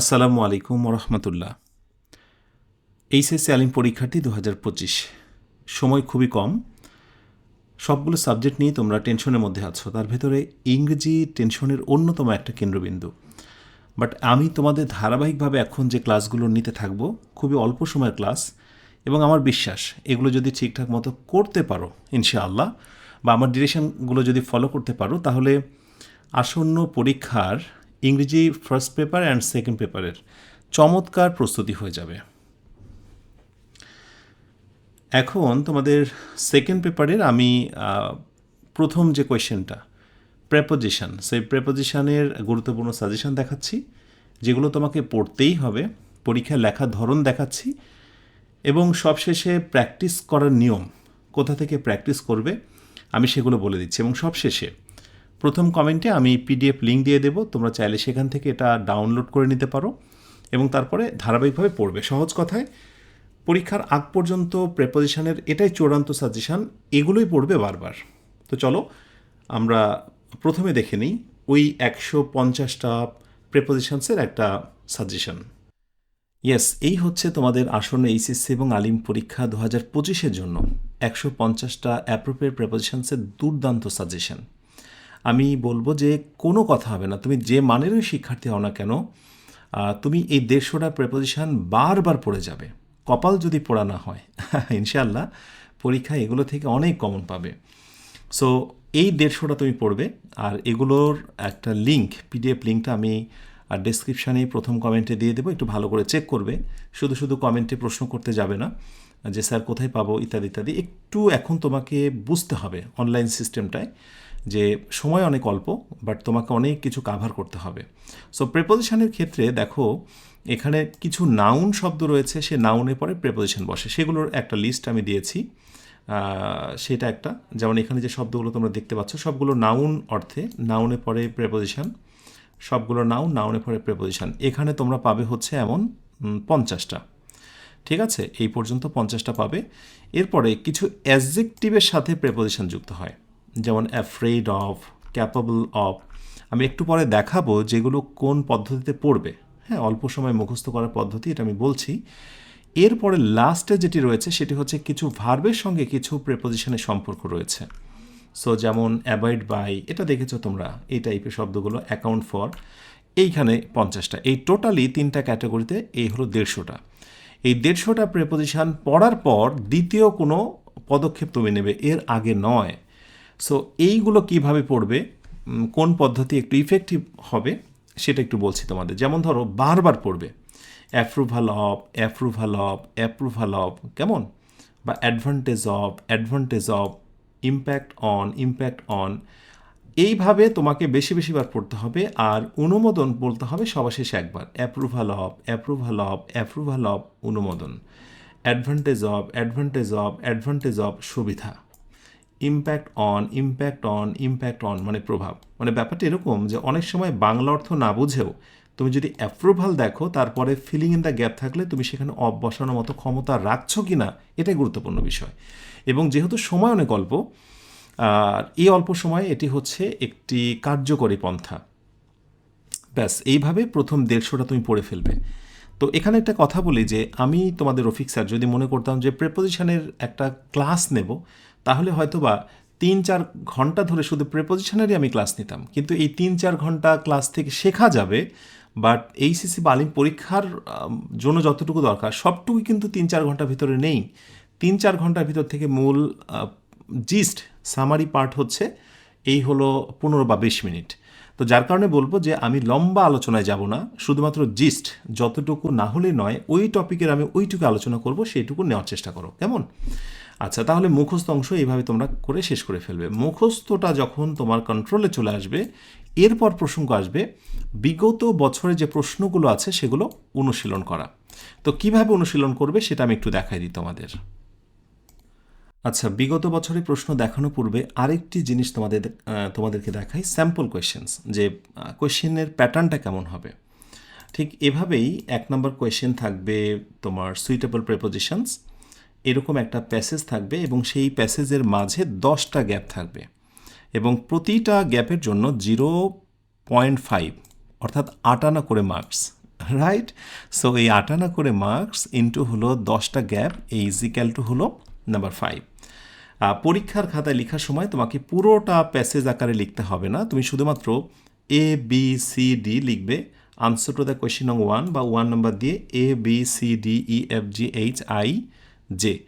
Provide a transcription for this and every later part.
আসসালামু আলাইকুম রহমতুল্লাহ এইচএসসি আলিম পরীক্ষাটি দু হাজার পঁচিশ। সময় খুবই কম। সবগুলো সাবজেক্ট নিয়ে তোমরা টেনশনের মধ্যে আছো। তার ভেতরে ইংরেজি টেনশনের অন্যতম একটা কেন্দ্রবিন্দু। বাট আমি তোমাদের ধারাবাহিকভাবে এখন যে ক্লাসগুলো নিতে থাকব, খুবই অল্প সময়ের ক্লাস এবং আমার বিশ্বাস এগুলো যদি ঠিকঠাক মতো করতে পারো, ইনশাআল্লাহ, বা আমার ডিরেকশনগুলো যদি ফলো করতে পারো, তাহলে আসন্ন পরীক্ষার ইংরেজি ফার্স্ট পেপার অ্যান্ড সেকেন্ড পেপারের চমৎকার প্রস্তুতি হয়ে যাবে। এখন তোমাদের সেকেন্ড পেপারের আমি প্রথম যে কোয়েশ্চেনটা প্রেপোজিশন সেই প্রেপোজিশনের গুরুত্বপূর্ণ সাজেশন দেখাচ্ছি, যেগুলো তোমাকে পড়তেই হবে, পরীক্ষায় লেখার ধরন দেখাচ্ছি, এবং সবশেষে প্র্যাকটিস করার নিয়ম, কোথা থেকে প্র্যাকটিস করবে, আমি সেগুলো বলে দিচ্ছি, এবং সবশেষে প্রথম কমেন্টে আমি পিডিএফ লিঙ্ক দিয়ে দেবো, তোমরা চাইলে সেখান থেকে এটা ডাউনলোড করে নিতে পারো এবং তারপরে ধারাবাহিকভাবে পড়বে। সহজ কথায়, পরীক্ষার আগ পর্যন্ত প্রেপোজিশনের এটাই চূড়ান্ত সাজেশান এগুলোই পড়বে বারবার। তো চলো, আমরা প্রথমে দেখে নিই, ওই একশো পঞ্চাশটা প্রেপোজিশনসের একটা সাজেশন ইয়েস এই হচ্ছে তোমাদের আসন্ন এইচএসসি এবং আলিম পরীক্ষা দু হাজার পঁচিশের জন্য। একশো পঞ্চাশটা অ্যাপ্রোপ্রিয়েট প্রেপোজিশনসের দুর্দান্ত সাজেশন আমি বলব যে কোনো কথা হবে না। তুমি যে মানেরই শিক্ষার্থী হও না কেন তুমি এই দেড়শোটা প্রেপোজিশন বারবার পড়ে যাবে। কপাল যদি পড়া না হয় ইনশাল্লাহ পরীক্ষায় এগুলো থেকে অনেক কমন পাবে। সো এই দেড়শোটা তুমি পড়বে আর এগুলোর একটা লিঙ্ক পিডিএফ লিঙ্কটা আমি আর ডেসক্রিপশানে প্রথম কমেন্টে দিয়ে দেবো। একটু ভালো করে চেক করবে। শুধু শুধু কমেন্টে প্রশ্ন করতে যাবে না, যে স্যার কোথায় পাবো, ইত্যাদি ইত্যাদি। একটু এখন তোমাকে বুঝতে হবে অনলাইন সিস্টেমটায় যে সময় অনেক অল্প বাট তোমাকে অনেক কিছু কাভার করতে হবে। সো প্রেপোজিশনের ক্ষেত্রে দেখো, এখানে কিছু নাউন শব্দ রয়েছে, সে নাউনে পরে প্রেপোজিশন বসে। সেগুলোর একটা লিস্ট আমি দিয়েছি। সেটা একটা। যেমন এখানে যে শব্দগুলো তোমরা দেখতে পাচ্ছ, সবগুলো নাউন অর্থে নাউনে পরে প্রেপোজিশন সবগুলো নাউন নাউনে পরে প্রেপোজিশন এখানে তোমরা পাবে হচ্ছে এমন পঞ্চাশটা। ঠিক আছে? এই পর্যন্ত পঞ্চাশটা পাবে। এরপরে কিছু অ্যাজেকটিভের সাথে প্রেপোজিশন যুক্ত হয়। যেমন অ্যাফ্রেড অফ ক্যাপাবল অফ আমি একটু পরে দেখাবো যেগুলো কোন পদ্ধতিতে পড়বে। হ্যাঁ অল্প সময় মুখস্থ করার পদ্ধতি, এটা আমি বলছি। এরপরে লাস্টে যেটি রয়েছে, সেটি হচ্ছে কিছু ভার্বের সঙ্গে কিছু প্রেপোজিশনের সম্পর্ক রয়েছে। সো যেমন অ্যাভয়েড বাই এটা দেখেছ তোমরা, এই টাইপের শব্দগুলো অ্যাকাউন্ট ফর এইখানে পঞ্চাশটা। এই টোটালি তিনটা ক্যাটাগরিতে এই হলো দেড়শোটা। এই দেড়শোটা প্রেপোজিশন পড়ার পর দ্বিতীয় কোনো পদক্ষেপ তুমি নেবে, এর আগে নয়। সো এইগুলো কীভাবে পড়বে? কোন পদ্ধতি একটু ইফেক্টিভ হবে, সেটা একটু বলছি তোমাদের। যেমন ধরো, বারবার পড়বে। Approval of approval of approval of কেমন? বা advantage of advantage of impact on impact on এইভাবে তোমাকে বেশি বেশিবার পড়তে হবে, আর অনুমোদন বলতে হবে সবার শেষে একবার। Approval of approval of approval of অনুমোদন। Advantage of advantage of advantage of সুবিধা। Impact on impact on impact on মানে প্রভাব। মানে ব্যাপারটা এরকম যে অনেক সময় বাংলা অর্থ না বুঝেও তুমি যদি অ্যাপ্রুভাল দেখো, তারপরে ফিলিং ইন দ্য গ্যাপ থাকলে তুমি সেখানে অফ বসানোর মতো ক্ষমতা রাখছো কি না এটাই গুরুত্বপূর্ণ বিষয়। এবং যেহেতু সময় অনেক অল্প, আর এই অল্প সময়ে এটি হচ্ছে একটি কার্যকরী পন্থা। ব্যাস, এইভাবে প্রথম দেড়শোটা তুমি পড়ে ফেলবে। তো এখানে একটা কথা বলি যে আমি তোমাদের রফিক স্যার যদি মনে করতাম যে প্রেপোজিশনের একটা ক্লাস নেব তাহলে হয়তোবা তিন চার ঘণ্টা ধরে শুধু প্রেপোজিশনেরই আমি ক্লাস নিতাম। কিন্তু এই তিন চার ঘণ্টা ক্লাস থেকে শেখা যাবে বাট এইচএসসি বালিম পরীক্ষার জন্য যতটুকু দরকার সবটুকু কিন্তু তিন চার ঘণ্টার ভিতরে নেই। তিন চার ঘণ্টার ভিতর থেকে মূল জিস্ট সামারি পার্ট হচ্ছে, এই হলো পনেরো বা বিশ মিনিট। তো যার কারণে বলব যে আমি লম্বা আলোচনায় যাব না, শুধুমাত্র জিস্ট যতটুকু না হলে নয়, ওই টপিকের আমি ওইটুকু আলোচনা করব, সেইটুকু নেওয়ার চেষ্টা করো। কেমন? আচ্ছা তাহলে মুখস্থ অংশ এইভাবে তোমরা করে শেষ করে ফেলবে। মুখস্থটা যখন তোমার কন্ট্রোলে চলে আসবে, এরপর প্রসঙ্গ আসবে, বিগত বছরে যে প্রশ্নগুলো আছে সেগুলো অনুশীলন করা। তো কীভাবে অনুশীলন করবে সেটা আমি একটু দেখাই দিই তোমাদের। আচ্ছা বিগত বছরে প্রশ্ন দেখানো পূর্বে আরেকটি জিনিস তোমাদের তোমাদেরকে দেখাই স্যাম্পল কোয়েশ্চেন্স যে কোয়েশ্চেনের প্যাটার্নটা কেমন হবে। ঠিক এভাবেই এক নম্বর কোয়েশ্চেন থাকবে তোমার সুইটেবল প্রেপোজিশনস এরকম একটা প্যাসেজ থাকবে এবং সেই প্যাসেজের মাঝে দশটা গ্যাপ থাকবে। এবং প্রতিটা গ্যাপের জন্য জিরো পয়েন্ট ফাইভ অর্থাৎ আটানা করে মার্কস রাইট সো এই আটানা করে মার্কস ইন্টু হলো দশটা গ্যাপ এই ইজিক্যাল টু হলো নাম্বার ফাইভ পরীক্ষার খাতায় লেখার সময় তোমাকে পুরোটা প্যাসেজ আকারে লিখতে হবে না। তুমি শুধুমাত্র এ বি সি ডি লিখবে। আনসার টু দ্য কোয়েশ্চেন নং ওয়ান বা ওয়ান নাম্বার দিয়ে A B C D E F G H I J.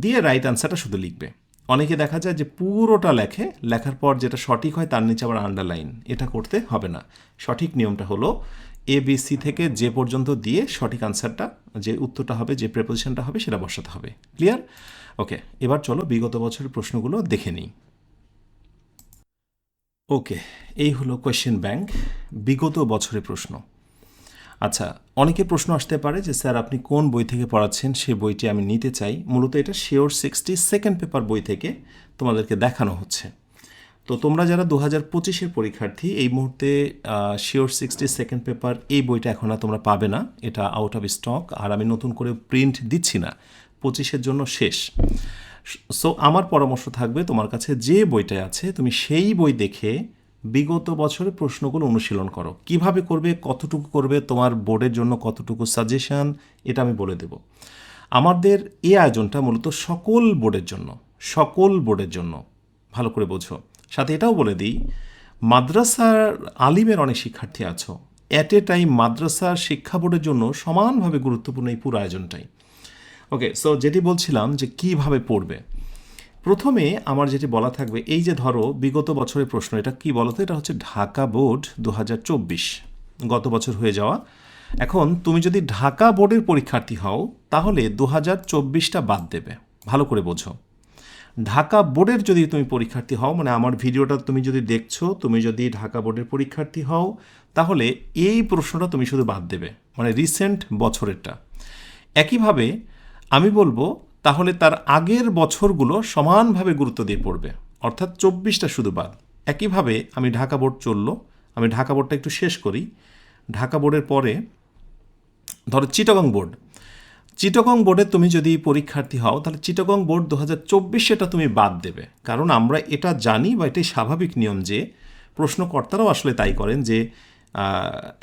দিয়ে রাইট আনসারটা শুধু লিখবে। অনেকে দেখা যায় যে পুরোটা লেখে, লেখার পর যেটা সঠিক হয় তার নিচে আবার আন্ডারলাইন এটা করতে হবে না। সঠিক নিয়মটা হলো এ বি সি থেকে যে পর্যন্ত দিয়ে সঠিক আনসারটা যে উত্তরটা হবে, যে প্রেপোজিশনটা হবে সেটা বসাতে হবে। ক্লিয়ার ওকে এবার চলো বিগত বছরের প্রশ্নগুলো দেখে নিই। ওকে এই হলো কোয়েশ্চেন ব্যাংক বিগত বছরের প্রশ্ন। আচ্ছা অনেকে প্রশ্ন আসতে পারে যে, স্যার, আপনি কোন বই থেকে পড়াচ্ছেন? সেই বইটি আমি নিতে চাই। মূলত এটা শিওর সিক্সটি সেকেন্ড পেপার বই থেকে তোমাদেরকে দেখানো হচ্ছে। তো তোমরা যারা দু হাজার পঁচিশের পরীক্ষার্থী, এই মুহূর্তে শিওর সিক্সটি সেকেন্ড পেপার এই বইটা এখন আর তোমরা পাবে না। এটা আউট অফ স্টক আর আমি নতুন করে প্রিন্ট দিচ্ছি না। পঁচিশের জন্য শেষ। সো আমার পরামর্শ থাকবে তোমার কাছে যে বইটা আছে, তুমি সেই বই দেখে বিগত বছরের প্রশ্নগুলো অনুশীলন করো। কীভাবে করবে, কতটুকু করবে, তোমার বোর্ডের জন্য কতটুকু সাজেশন এটা আমি বলে দেব। আমাদের এই আয়োজনটা মূলত সকল বোর্ডের জন্য, সকল বোর্ডের জন্য, ভালো করে বোঝো। সাথে এটাও বলে দিই, মাদ্রাসার আলিমের অনেক শিক্ষার্থী আছো। অ্যাট এ টাইম মাদ্রাসার শিক্ষা বোর্ডের জন্য সমানভাবে গুরুত্বপূর্ণ এই পুরো আয়োজনটাই। ওকে সো যেটি বলছিলাম যে কীভাবে পড়বে প্রথমে আমার যেটি বলা থাকবে, এই যে ধরো বিগত বছরের প্রশ্ন, এটা কি বলতো? এটা হচ্ছে ঢাকা বোর্ড দু হাজার চব্বিশ, গত বছর হয়ে যাওয়া। এখন তুমি যদি ঢাকা বোর্ডের পরীক্ষার্থী হও, তাহলে দু হাজার চব্বিশটা বাদ দেবে। ভালো করে বোঝো। ঢাকা বোর্ডের যদি তুমি পরীক্ষার্থী হও মানে আমার ভিডিওটা তুমি যদি দেখছ, তুমি যদি ঢাকা বোর্ডের পরীক্ষার্থী হও, তাহলে এই প্রশ্নটা তুমি শুধু বাদ দেবে মানে রিসেন্ট বছরেরটা। একইভাবে আমি বলব তাহলে তার আগের বছরগুলো সমানভাবে গুরুত্ব দিয়ে পড়বে। অর্থাৎ চব্বিশটা শুধু বাদ। একইভাবে আমি ঢাকা বোর্ড চলল, আমি ঢাকা বোর্ডটা একটু শেষ করি। ঢাকা বোর্ডের পরে ধরো চিটাগং বোর্ড। চিটাগং বোর্ডে তুমি যদি পরীক্ষার্থী হও, তাহলে চিটাগং বোর্ড দু হাজার চব্বিশ সেটা তুমি বাদ দেবে। কারণ আমরা এটা জানি বা এটাই স্বাভাবিক নিয়ম যে প্রশ্নকর্তারাও আসলে তাই করেন যে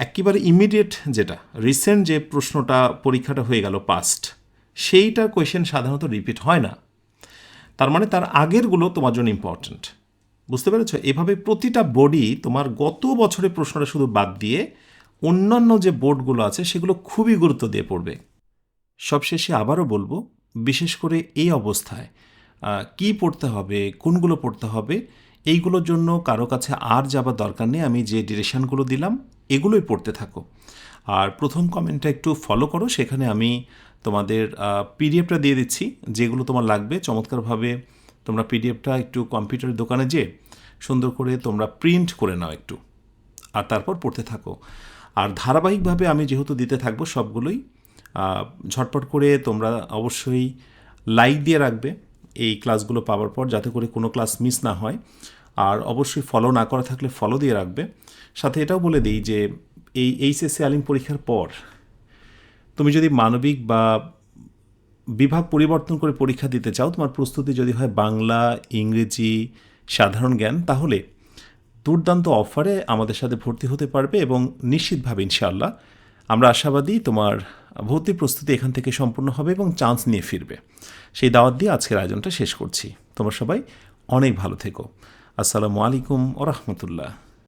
একেবারে ইমিডিয়েট যেটা রিসেন্ট যে প্রশ্নটা পরীক্ষাটা হয়ে গেল পাস্ট সেইটার কোয়েশ্চেন সাধারণত রিপিট হয় না। তার মানে তার আগেরগুলো তোমার জন্য ইম্পর্ট্যান্ট বুঝতে পেরেছ? এভাবে প্রতিটা বোর্ডই তোমার গত বছরের প্রশ্নটা শুধু বাদ দিয়ে অন্যান্য যে বোর্ডগুলো আছে, সেগুলো খুবই গুরুত্ব দিয়ে পড়বে। সবশেষে আবারও বলব, বিশেষ করে এই অবস্থায় কি পড়তে হবে, কোনগুলো পড়তে হবে, এইগুলোর জন্য কারও কাছে আর যাবার দরকার নেই। আমি যে ডিরেকশানগুলো দিলাম, এগুলোই পড়তে থাকো। আর প্রথম কমেন্টটা একটু ফলো করো, সেখানে আমি তোমাদের পিডিএফটা দিয়ে দিচ্ছি, যেগুলো তোমার লাগবে। চমৎকারভাবে তোমরা পিডিএফটা একটু কম্পিউটারের দোকানে যেয়ে সুন্দর করে তোমরা প্রিন্ট করে নাও একটু, আর তারপর পড়তে থাকো। আর ধারাবাহিকভাবে আমি যেহেতু দিতে থাকব সবগুলোই ঝটপট করে তোমরা অবশ্যই লাইক দিয়ে রাখবে এই ক্লাসগুলো পাওয়ার পর, যাতে করে কোনো ক্লাস মিস না হয়। আর অবশ্যই ফলো না করা থাকলে ফলো দিয়ে রাখবে। সাথে এটাও বলে দিই যে, এই এইচএসসি আলিম পরীক্ষার পর তুমি যদি মানবিক বা বিভাগ পরিবর্তন করে পরীক্ষা দিতে চাও, তোমার প্রস্তুতি যদি হয় বাংলা, ইংরেজি, সাধারণ জ্ঞান, তাহলে দুর্দান্ত অফারে আমাদের সাথে ভর্তি হতে পারবে এবং নিশ্চিতভাবে, ইনশাআল্লাহ, আমরা আশাবাদী তোমার ভর্তি প্রস্তুতি এখান থেকে সম্পূর্ণ হবে এবং চান্স নিয়ে ফিরবে। সেই দাওয়াত দিয়ে আজকের আয়োজনটা শেষ করছি। তোমরা সবাই অনেক ভালো থেকো। আসসালামু আলাইকুম ও রহমতুল্লাহ।